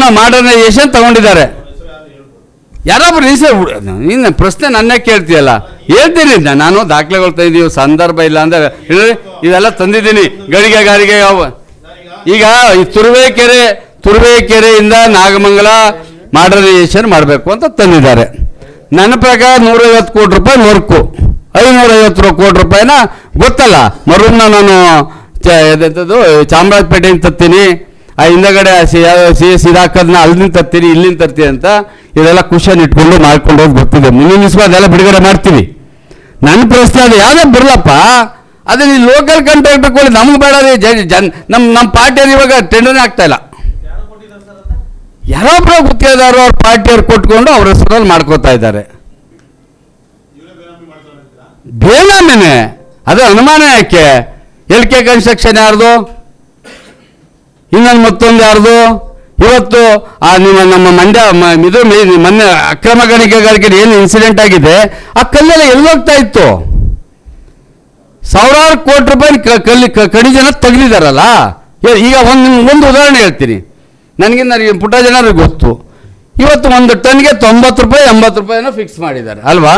ಮರುಮ್ನ modernisation ತಗೊಂಡಿದ್ದಾರೆ. ಯಾರೊಬ್ರು ಹೆಸರು ಇನ್ನು ಪ್ರಶ್ನೆ ನನ್ನೇ ಕೇಳ್ತೀಯಲ್ಲ. ಹೇಳ್ತೀನಿ. ನಾನು ದಾಖಲೆಗಳು ತಂದಿದ್ದೀವಿ ಸಂದರ್ಭ ಇಲ್ಲ ಅಂದ್ರೆ ಹೇಳಿ, ಇದೆಲ್ಲ ತಂದಿದ್ದೀನಿ. ಗಡಿಗೆ ಗಾರಿಗೆ ಯಾವ ಈಗ ಈ ತುರುವೇಕೆರೆ ತುರುವೇಕೆರೆಯಿಂದ ನಾಗಮಂಗಲ ಮಾಡರ್ನೈಸೇಷನ್ ಮಾಡಬೇಕು ಅಂತ ತಂದಿದ್ದಾರೆ. ನನ್ನ ಪ್ರಕಾರ ನೂರೈವತ್ತು ಕೋಟಿ ರೂಪಾಯಿ ಮರುಕು ಐನೂರೈವತ್ತು ಕೋಟಿ ರೂಪಾಯಿನ ಗೊತ್ತಲ್ಲ. ಮರುಮ್ನ ನಾನು ಚಾಮರಾಜಪೇಟೆಯಿಂದ ತತ್ತೀನಿ ಆ ಹಿಂದಗಡೆ ಸಿ ಸಿ ಎಸ್ ಇದಾಕದ್ನ ಅಲ್ಲಿಂದ ತರ್ತೀನಿ, ಇಲ್ಲಿಂದ ತರ್ತೀರಿ ಅಂತ ಇದೆಲ್ಲ ಕುಶನ್ ಇಟ್ಕೊಂಡು ಮಾಡ್ಕೊಂಡು ಹೋಗಿ ಬರ್ತಿದ್ದೆ. ಮುಂದಿನ ದಿವಸ ಅದೆಲ್ಲ ಬಿಡುಗಡೆ ಮಾಡ್ತೀವಿ. ನನ್ನ ಪ್ರಶ್ನೆ ಅದು, ಯಾವುದೇ ಬರಲಪ್ಪ? ಅದೇ ನೀವು ಲೋಕಲ್ ಕಂಟ್ರಾಕ್ಟರ್ ಕೊಡಿ, ನಮ್ಗೆ ಬೇಡ ರೀ ಜನ್ ನಮ್ಮ ನಮ್ಮ ಪಾರ್ಟಿಯವ್ರು ಇವಾಗ ಟೆಂಡರ್ನೇ ಆಗ್ತಾ ಇಲ್ಲ. ಯಾರೊಬ್ಬರ ಗುತ್ತಿಗೆದಾರರು ಅವ್ರ ಪಾರ್ಟಿಯವ್ರು ಕೊಟ್ಕೊಂಡು ಅವ್ರ ಹೆಸರಲ್ಲಿ ಮಾಡ್ಕೋತಾ ಇದ್ದಾರೆ. ಬೇನಾಮಿನೇ? ಅದು ಅನುಮಾನ ಯಾಕೆ? ಎಲ್ ಕೆ ಕನ್ಸ್ಟ್ರಕ್ಷನ್ ಯಾರ್ದು? ಇನ್ನೊಂದು ಮತ್ತೊಂದು ಯಾರ್ದು? ಇವತ್ತು, ಆ, ನಿಮ್ಮ, ನಮ್ಮ ಮಂಡ್ಯ ಇದು ಮೊನ್ನೆ ಅಕ್ರಮ ಗಣಿಕೆಗಾರಿಕೆ ಏನು ಇನ್ಸಿಡೆಂಟ್ ಆಗಿದೆ, ಆ ಕಲ್ಲೆಲ್ಲ ಎಲ್ಲಿ ಹೋಗ್ತಾ ಇತ್ತು. ಸಾವಿರಾರು ಕೋಟಿ ರೂಪಾಯಿ ಕಲ್ಲಿ ಕಣಿಜನ ಏ- ಈಗ ಒಂದು ಒಂದು ಉದಾಹರಣೆ ಹೇಳ್ತೀನಿ. ನನಗೆ ನನಗೆ ಪುಟ ಜನರಿಗೆ ಗೊತ್ತು. ಇವತ್ತು ಒಂದು ಟನ್ಗೆ ತೊಂಬತ್ತು ರೂಪಾಯಿ, ಎಂಬತ್ತು ರೂಪಾಯಿನ ಫಿಕ್ಸ್ ಮಾಡಿದ್ದಾರೆ, ಅಲ್ವಾ?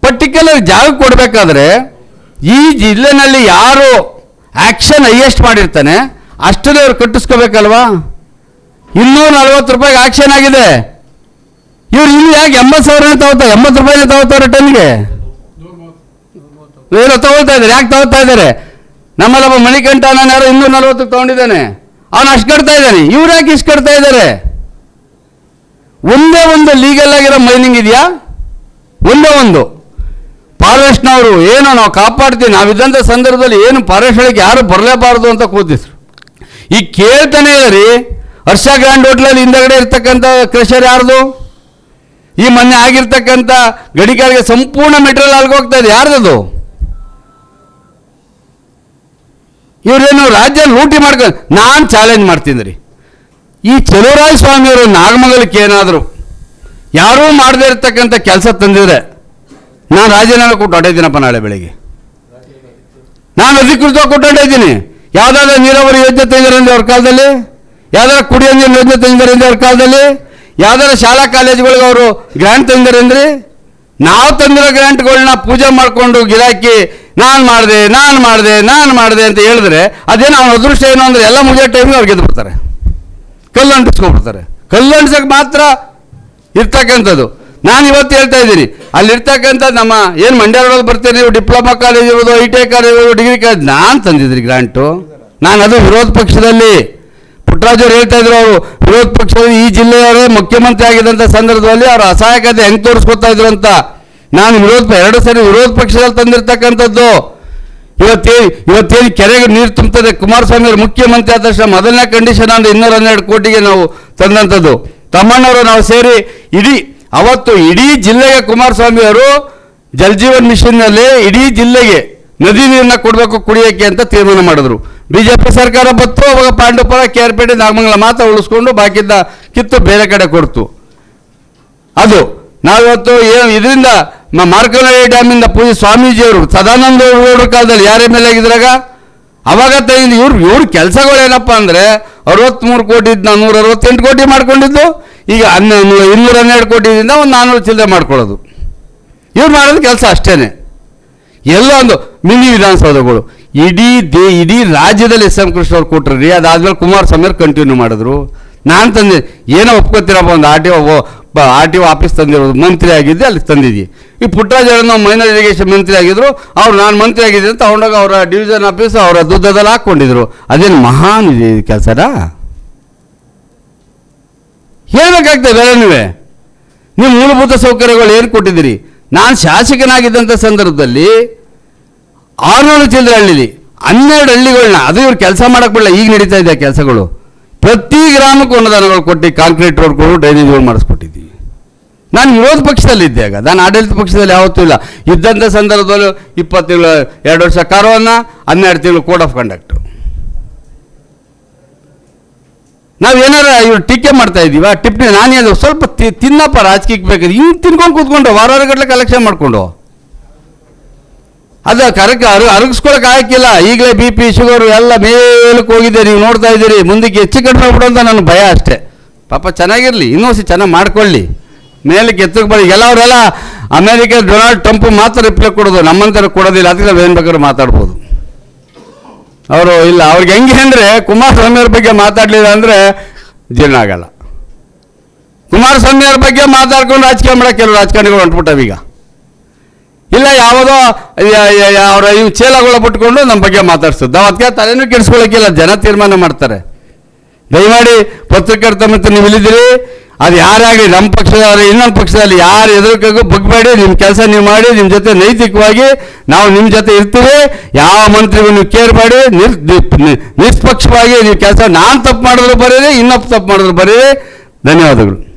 ಪರ್ಟಿಕ್ಯುಲರ್ ಜಾಗ ಕೊಡಬೇಕಾದ್ರೆ ಈ ಜಿಲ್ಲೆನಲ್ಲಿ ಯಾರು ಆ್ಯಕ್ಷನ್ ಹೈಯೆಸ್ಟ್ ಮಾಡಿರ್ತಾನೆ ಅಷ್ಟನ್ನೇ ಅವ್ರು ಕಟ್ಟಿಸ್ಕೋಬೇಕಲ್ವಾ? ಇನ್ನೂರ ನಲ್ವತ್ತು ರೂಪಾಯಿಗೆ ಆಕ್ಷನ್ ಆಗಿದೆ. ಇವ್ರು ಇಲ್ಲಿ ಯಾಕೆ ಎಂಬತ್ತು ಸಾವಿರ ತಗೋತಾರೆ ಎಂಬತ್ತು ರೂಪಾಯಿನ ತಗೋತಾರೆ ಟನ್ಗೆ ಏನೋ ತಗೊಳ್ತಾ ಇದ್ದಾರೆ, ಯಾಕೆ ತಗೋತಾ ಇದ್ದಾರೆ? ನಮ್ಮಲ್ಲೊಬ್ಬ ಮಣಿಕಂಠ ನಾನು ಇನ್ನೂರ ನಲ್ವತ್ತು ತಗೊಂಡಿದ್ದಾನೆ. ಅವನು ಅಷ್ಟು ಕಟ್ತಾ ಇದ್ದಾನೆ. ಇವ್ರು ಯಾಕೆ ಇಷ್ಟು ಕಟ್ತಾ ಇದ್ದಾರೆ? ಒಂದೇ ಒಂದು ಲೀಗಲ್ ಆಗಿರೋ ಮೈನಿಂಗ್ ಇದೆಯಾ? ಒಂದೇ ಒಂದು. ಫಾರೆಸ್ಟ್ನವರು ಏನು ನಾವು ಕಾಪಾಡ್ತೀವಿ, ನಾವಿದ್ದಂಥ ಸಂದರ್ಭದಲ್ಲಿ ಏನು ಒಳಗೆ ಯಾರು ಬರಲೇಬಾರದು ಅಂತ ಕೂತಿದ್ರು. ಈಗ ಕೇಳ್ತಾನೆ ರೀ. ಹರ್ಷ ಗ್ರ್ಯಾಂಡ್ ಹೋಟ್ಲಲ್ಲಿ ಹಿಂದಗಡೆ ಇರ್ತಕ್ಕಂಥ ಕ್ರೆಷರ್ ಯಾರ್ದು? ಈ ಮೊನ್ನೆ ಆಗಿರ್ತಕ್ಕಂಥ ಗಡಿಕಾರಿಗೆ ಸಂಪೂರ್ಣ ಮೆಟೀರಿಯಲ್ ಅಲ್ಲಿಗೆ ಹೋಗ್ತಾ ಇದೆ. ಯಾರ್ದದು ಇವರೇನು ರಾಜ್ಯ ಲೂಟಿ ಮಾಡ್ಕೊಂಡು ನಾನು ಚಾಲೆಂಜ್ ಮಾಡ್ತೀನಿ ರೀ. ಈ ಚಲುವರಾಯ ಸ್ವಾಮಿಯವರು ನಾಗಮಂಗಲಕ್ಕೆ ಏನಾದರೂ ಯಾರೂ ಮಾಡದೇ ಇರತಕ್ಕಂಥ ಕೆಲಸ ತಂದಿದ್ರೆ ನಾನು ರಾಜೀನಾಮೆ ಕೊಟ್ಟು ಹೊಟ್ಟಿದ್ದೀನಪ್ಪ ನಾಳೆ ಬೆಳಿಗ್ಗೆ. ನಾನು ಅಧಿಕೃತವಾಗಿ ಕೊಟ್ಟು ಹೊಟ್ಟಿದ್ದೀನಿ ಯಾವುದಾದ್ರೂ ನೀರಾವರಿ ಯೋಜನೆ ತೆಗೆದರೆ ಅವ್ರ ಕಾಲದಲ್ಲಿ ಯಾವ್ದಾದ್ರು ಕುಡಿಯೋ ನೀರು ಯೋಜನೆ ತೆಗೆದರೆ ಅವ್ರ ಕಾಲದಲ್ಲಿ ಯಾವ್ದಾದ್ರು ಶಾಲಾ ಕಾಲೇಜುಗಳಿಗೆ ಅವರು ಗ್ರ್ಯಾಂಟ್ ತಂದಿರಂದ್ರಿ ನಾವು ತಂದಿರೋ ಗ್ರ್ಯಾಂಟ್ಗಳನ್ನ ಪೂಜೆ ಮಾಡಿಕೊಂಡು ಗಿರಾಕಿ ನಾನು ಮಾಡಿದೆ ನಾನು ಮಾಡಿದೆ ನಾನು ಮಾಡಿದೆ ಅಂತ ಹೇಳಿದ್ರೆ ಅದೇನು ಅವನ ಅದೃಷ್ಟ ಏನು ಅಂದರೆ ಎಲ್ಲ ಮುಗಿಯೋ ಟೈಮ್ಗೆ ಅವ್ರು ಗೆದ್ದು ಬಿಡ್ತಾರೆ. ಕಲ್ಲು ಅಂಟಿಸ್ಕೊಂಡ್ಬಿಡ್ತಾರೆ. ಕಲ್ಲು ಅಂಟಿಸಕ್ಕೆ ಮಾತ್ರ ಇರ್ತಕ್ಕಂಥದ್ದು. ನಾನು ಇವತ್ತು ಹೇಳ್ತಾ ಇದ್ದೀನಿ. ಅಲ್ಲಿರ್ತಕ್ಕಂಥ ನಮ್ಮ ಏನು ಮಂಡ್ಯ ರೋಡಲ್ಲಿ ಬರ್ತೀರಿ ನೀವು? ಡಿಪ್ಲೊಮಾ ಕಾಲೇಜ್ ಇರ್ಬೋದು ಐ ಟಿ ಐ ಕಾಲೇಜ್ ಇರ್ಬೋದು ಡಿಗ್ರಿ ಕಾಲೇಜ್ ನಾನು ತಂದಿದ್ರಿ ಗ್ರಾಂಟು ನಾನು ಅದು ವಿರೋಧ ಪಕ್ಷದಲ್ಲಿ. ಪುಟ್ಟರಾಜ್ ಅವ್ರು ಹೇಳ್ತಾ ಇದ್ರು ಅವರು, ವಿರೋಧ ಪಕ್ಷದಲ್ಲಿ ಈ ಜಿಲ್ಲೆಯವರೇ ಮುಖ್ಯಮಂತ್ರಿ ಆಗಿದ್ದಂಥ ಸಂದರ್ಭದಲ್ಲಿ ಅವರು ಅಸಹಾಯಕತೆ ಹೆಂಗೆ ತೋರಿಸ್ಕೊತಾ ಇದ್ರು ಅಂತ. ನಾನು ವಿರೋಧ ಎರಡು ಸರಿ ವಿರೋಧ ಪಕ್ಷದಲ್ಲಿ ತಂದಿರ್ತಕ್ಕಂಥದ್ದು. ಇವತ್ತೇನು ಇವತ್ತೇನು ಕೆರೆಗೆ ನೀರು ತುಂಬ್ತದೆ? ಕುಮಾರಸ್ವಾಮಿ ಅವರು ಮುಖ್ಯಮಂತ್ರಿ ಆದ ತಕ್ಷಣ ಮೊದಲನೇ ಕಂಡೀಷನ್ ಅಂದ್ರೆ ಇನ್ನೂರ ಹನ್ನೆರಡು ಕೋಟಿಗೆ ನಾವು ತಂದಂಥದ್ದು. ತಮ್ಮಣ್ಣವರು ನಾವು ಸೇರಿ ಇಡೀ ಅವತ್ತು ಇಡೀ ಜಿಲ್ಲೆಗೆ ಕುಮಾರಸ್ವಾಮಿ ಅವರು ಜಲಜೀವನ್ ಮಿಷನ್ನಲ್ಲಿ ಇಡೀ ಜಿಲ್ಲೆಗೆ ನದಿ ನೀರನ್ನ ಕೊಡಬೇಕು ಕುಡಿಯೋಕ್ಕೆ ಅಂತ ತೀರ್ಮಾನ ಮಾಡಿದ್ರು. ಬಿಜೆಪಿ ಸರ್ಕಾರ ಬತ್ತು ಅವಾಗ ಪಾಂಡುಪುರ ಕೆ ಆರ್ ಪೇಟೆ ನಾಗಮಂಗಲ ಮಾತ್ರ ಉಳಿಸ್ಕೊಂಡು ಬಾಕಿದ್ದ ಕಿತ್ತು ಬೇರೆ ಕಡೆ ಕೊಡ್ತು. ಅದು ನಾವಿವತ್ತು ಏನು ಇದರಿಂದ ಮಾರ್ಕನಹಳ್ಳಿ ಡ್ಯಾಮಿಂದ ಪೂಜೆ ಸ್ವಾಮೀಜಿಯವರು, ಸದಾನಂದ ಗೌಡ್ರ ಕಾಲದಲ್ಲಿ ಯಾರ ಮೇಲೆ ಆಗಿದ್ರಾಗ, ಅವಾಗ ಇವ್ರು, ಇವ್ರ ಕೆಲಸಗಳು ಏನಪ್ಪ ಅಂದರೆ ಅರವತ್ತ್ಮೂರು ಕೋಟಿ ಇದ್ದ ನೂರ ಅರವತ್ತೆಂಟು ಕೋಟಿ ಮಾಡ್ಕೊಂಡಿದ್ದು. ಈಗ ಹನ್ನೊಂದು ಇನ್ನೂರ ಹನ್ನೆರಡು ಕೋಟಿದಿಂದ ಒಂದು ನಾನ್ನೂರು ಚಿಲ್ಲರೆ ಮಾಡ್ಕೊಳ್ಳೋದು. ಇವ್ರು ಮಾಡೋದು ಕೆಲಸ ಅಷ್ಟೇ ಎಲ್ಲ ಒಂದು ಮಿನಿ ವಿಧಾನಸೌಧಗಳು. ಇಡೀ ದೇ, ಇಡೀ ರಾಜ್ಯದಲ್ಲಿ ಎಸ್ ಎಂ ಕೃಷ್ಣ ಅವ್ರು ಕೊಟ್ಟರು ಅದಾದ್ಮೇಲೆ ಕುಮಾರಸ್ವಾಮಿ ಅವ್ರು ಕಂಟಿನ್ಯೂ ಮಾಡಿದ್ರು. ನಾನು ತಂದೆ, ಏನೋ ಒಪ್ಕೋತೀರಪ್ಪ ಒಂದು R T O R T O office ತಂದಿರೋದು. ಮಂತ್ರಿ ಆಗಿದ್ದೆ, ಅಲ್ಲಿ ತಂದಿದ್ದೀವಿ ಈ ಪುಟ್ಟರಾಜ್ ಮೈನರ್ ಇರಿಗೇಷನ್ ಮಂತ್ರಿ ಆಗಿದ್ರು. ಅವ್ರು ನಾನು ಮಂತ್ರಿ ಆಗಿದ್ದೆ ಅಂತ ತಗೊಂಡೋಗಿ ಅವರ ಡಿವಿಷನ್ ಆಫೀಸ್ ಅವರ ದುಡ್ಡದಲ್ಲಿ ಹಾಕ್ಕೊಂಡಿದ್ರು. ಅದೇನು ಮಹಾನ್ ಇದೆ ಕೆಲಸನಾ? ಹೇಳ್ಬೇಕಾಗ್ತದೆ ಬೇರೆ ನೀವೇ. ಮೂಲಭೂತ ಸೌಕರ್ಯಗಳು ಏನು ಕೊಟ್ಟಿದ್ದೀರಿ? ನಾನು ಶಾಸಕನಾಗಿದ್ದಂಥ ಸಂದರ್ಭದಲ್ಲಿ ಆರುನೂರು ಚಿಲ್ಲರೆ ಹಳ್ಳಿಲಿ, ಹನ್ನೆರಡು ಹಳ್ಳಿಗಳನ್ನ ಅದು ಇವ್ರು ಕೆಲಸ ಮಾಡೋಕ್ಕೆ ಬಿಡಲ್ಲ ಈಗ ನಡೀತಾ ಇದೆ ಕೆಲಸಗಳು. ಪ್ರತಿ ಗ್ರಾಮಕ್ಕೂ ಅನುದಾನಗಳು ಕೊಟ್ಟು ಕಾಂಕ್ರೀಟ್ ರೋಡ್ಗಳು ಡ್ರೈನೇಜ್ಗಳು ಮಾಡಿಸ್ಕೊಟ್ಟಿದ್ದೀವಿ. ನಾನು ವಿರೋಧ ಪಕ್ಷದಲ್ಲಿದ್ದೆ ಆಗ. ನಾನು ಆಡಳಿತ ಪಕ್ಷದಲ್ಲಿ ಯಾವತ್ತೂ ಇಲ್ಲ. ಇದ್ದಂಥ ಸಂದರ್ಭದಲ್ಲೂ ಇಪ್ಪತ್ತು ತಿಂಗಳು, ಎರಡು ವರ್ಷ ಕಾರೋನ್ನ ಹನ್ನೆರಡು ತಿಂಗಳು ಕೋಡ್ ಆಫ್ ಕಂಡಕ್ಟ್ ನಾವು ಏನಾರ ಇವ್ರು ಟೀಕೆ ಮಾಡ್ತಾ ಇದೀವ ಟಿಪ್ಪಣಿ ನಾನು ಹೇಳಿದ್ರು ಸ್ವಲ್ಪ ತಿನ್ನಪ್ಪ, ರಾಜಕೀಯಕ್ಕೆ ಬೇಕಾದ್ರೆ. ಹಿಂಗೆ ತಿನ್ಕೊಂಡು ಕೂತ್ಕೊಂಡು ವಾರ ಗಟ್ಟಲೆ ಕಲೆಕ್ಷನ್ ಮಾಡಿಕೊಂಡು. ಅದು ಕರಕ ಅರು, ಅರಗಿಸ್ಕೊಳಕ್ ಆಗಿಲ್ಲ ಈಗಲೇ ಬಿ ಪಿ ಶುಗರು ಎಲ್ಲ ಮೇಲಕ್ಕೆ ಹೋಗಿದೆ. ನೀವು ನೋಡ್ತಾ ಇದ್ದೀರಿ. ಮುಂದಕ್ಕೆ ಹೆಚ್ಚು ಕಡಿಮೆ ಬಿಡು ಅಂತ ನನ್ನ ಭಯ ಅಷ್ಟೇ. ಪಾಪ ಚೆನ್ನಾಗಿರಲಿ. ಇನ್ನೂ ಸಿ ಚೆನ್ನಾಗಿ ಮಾಡ್ಕೊಳ್ಳಿ. ಮೇಲಕ್ಕೆ ಎತ್ತಕ್ಕೆ ಬರೀ ಎಲ್ಲವರೆಲ್ಲ ಅಮೇರಿಕ ಡೊನಾಲ್ಡ್ ಟ್ರಂಪ್ ಮಾತ್ರ ರಿಪ್ಲೈ ಕೊಡೋದು. ನಮ್ಮಂತರ ಕೊಡೋದಿಲ್ಲ. ಅದಕ್ಕೆ ನಾವು ಏನು ಬೇಕಾದ್ರೂ ಮಾತಾಡ್ಬೋದು. ಅವರು ಇಲ್ಲ, ಅವ್ರಿಗೆ ಹೆಂಗೆ ಅಂದರೆ ಕುಮಾರಸ್ವಾಮಿ ಅವ್ರ ಬಗ್ಗೆ ಮಾತಾಡಲಿಲ್ಲ ಅಂದರೆ ಜೀರ್ಣ ಆಗಲ್ಲ. ಕುಮಾರಸ್ವಾಮಿ ಅವ್ರ ಬಗ್ಗೆ ಮಾತಾಡ್ಕೊಂಡು ರಾಜಕೀಯ ಮಾಡೋ ಕೆಲವು ರಾಜಕಾರಣಿಗಳು ಹೊಂಟ್ಬಿಟ್ಟವೀಗ ಇಲ್ಲ, ಯಾವುದೋ ಅವರ ಇವು ಚೇಲಗಳ ಬಿಟ್ಕೊಂಡು ನಮ್ಮ ಬಗ್ಗೆ ಮಾತಾಡ್ಸೋದು. ಅದಕ್ಕೆ ತಲೆನೂ ಕೆಡಿಸ್ಕೊಳ್ಳೋಕ್ಕಿಲ್ಲ, ಜನ ತೀರ್ಮಾನ ಮಾಡ್ತಾರೆ. ದಯಮಾಡಿ ಪತ್ರಕರ್ತ ಮತ್ತೆ ನೀವು ಇಲ್ಲಿದ್ದೀರಿ. ಅದು ಯಾರಾಗಲಿ ನಮ್ಮ ಪಕ್ಷದವರ ಇನ್ನೊಂದು ಪಕ್ಷದಲ್ಲಿ ಯಾರು ಎದುರಿಕಾಗೂ ಬಗ್ಬೇಡಿ. ನಿಮ್ಮ ಕೆಲಸ ನೀವು ಮಾಡಿ, ನಿಮ್ಮ ಜೊತೆ ನೈತಿಕವಾಗಿ ನಾವು ನಿಮ್ಮ ಜೊತೆ ಇರ್ತೀವಿ. ಯಾವ ಮಂತ್ರಿಗೂ ನೀವು ಕೇರ್ ಮಾಡಿ, ನಿರ್ ನಿಷ್ಪಕ್ಷವಾಗಿ ನೀವು ಕೆಲಸ ನಾನು ತಪ್ಪು ಮಾಡಿದ್ರು ಬರೀರಿ, ಇನ್ನೊಬ್ಬ ತಪ್ಪು ಮಾಡಿದ್ರು ಬರೀರಿ. ಧನ್ಯವಾದಗಳು.